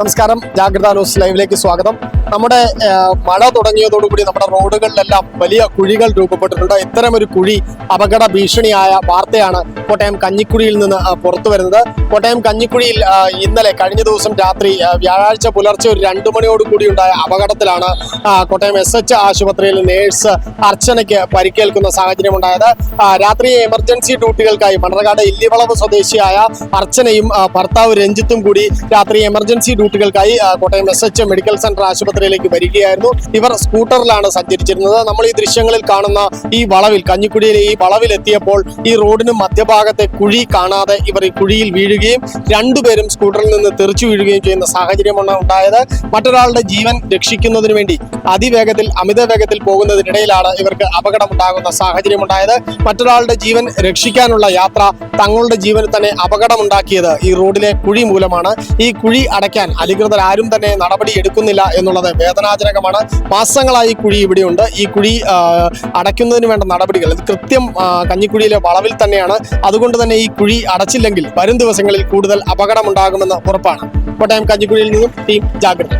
നമസ്കാരം. ജാഗ്രത ന്യൂസ് ലൈവിലേക്ക് സ്വാഗതം. നമ്മുടെ മഴ തുടങ്ങിയതോടുകൂടി നമ്മുടെ റോഡുകളിലെല്ലാം വലിയ കുഴികൾ രൂപപ്പെട്ടിട്ടുണ്ട്. ഇത്തരം ഒരു കുഴി അപകട ഭീഷണിയായ വാർത്തയാണ് കോട്ടയം കഞ്ഞിക്കുഴിയിൽ നിന്ന് പുറത്തു വരുന്നത്. കോട്ടയം കഞ്ഞിക്കുഴിയിൽ ഇന്നലെ കഴിഞ്ഞ ദിവസം രാത്രി വ്യാഴാഴ്ച പുലർച്ചെ ഒരു രണ്ടു മണിയോടുകൂടി ഉണ്ടായ അപകടത്തിലാണ് കോട്ടയം എസ് എച്ച് ആശുപത്രിയിൽ നേഴ്സ് അർച്ചനയ്ക്ക് പരിക്കേൽക്കുന്ന സാഹചര്യം ഉണ്ടായത് രാത്രി എമർജൻസി ഡ്യൂട്ടികൾക്കായി മണ്ണർകാട് ഇല്ലിവളവ് സ്വദേശിയായ അർച്ചനയും ഭർത്താവ് രഞ്ജിത്തും കൂടി രാത്രി എമർജൻസി ഡ്യൂട്ടികൾക്കായി ആ, Kottayam S H medical centre ആശുപത്രിയിലേക്ക് വരികയായിരുന്നു. ഇവർ സ്കൂട്ടറിലാണ് സഞ്ചരിച്ചിരുന്നത്. നമ്മൾ ഈ ദൃശ്യങ്ങളിൽ കാണുന്ന ഈ വളവിൽ കഞ്ഞിക്കുടിയിലെ ഈ വളവിൽ എത്തിയപ്പോൾ ഈ റോഡിന് മധ്യഭാഗത്തെ കുഴി കാണാതെ ഇവർ ഈ കുഴിയിൽ വീഴുകയും രണ്ടുപേരും സ്കൂട്ടറിൽ നിന്ന് തെറിച്ചു വീഴുകയും ചെയ്യുന്ന സാഹചര്യമാണ് ഉണ്ടായത്. മറ്റൊരാളുടെ ജീവൻ രക്ഷിക്കുന്നതിന് വേണ്ടി അതിവേഗത്തിൽ അമിത വേഗത്തിൽ പോകുന്നതിനിടയിലാണ് ഇവർക്ക് അപകടമുണ്ടാകുന്ന സാഹചര്യം ഉണ്ടായത് മറ്റൊരാളുടെ ജീവൻ രക്ഷിക്കാനുള്ള യാത്ര തങ്ങളുടെ ജീവന് തന്നെ അപകടമുണ്ടാക്കിയത് ഈ റോഡിലെ കുഴി മൂലമാണ്. ഈ കുഴി അടയ്ക്കാൻ അധികൃതർ ആരും തന്നെ നടപടി എടുക്കുന്നില്ല എന്നുള്ളത് വേദനാജനകമാണ്. മാസങ്ങളായി കുഴി ഇവിടെയുണ്ട്. ഈ കുഴി അടയ്ക്കുന്നതിന് വേണ്ട നടപടികൾ ഇത് കൃത്യം കഞ്ഞിക്കുഴിയിലെ വളവിൽ തന്നെയാണ്. അതുകൊണ്ട് തന്നെ ഈ കുഴി അടച്ചില്ലെങ്കിൽ വരും ദിവസങ്ങളിൽ കൂടുതൽ അപകടമുണ്ടാകുമെന്ന് ഉറപ്പാണ്. കോട്ടയം കഞ്ഞിക്കുഴിയിൽ നിന്നും ടീം ജാഗ്രത.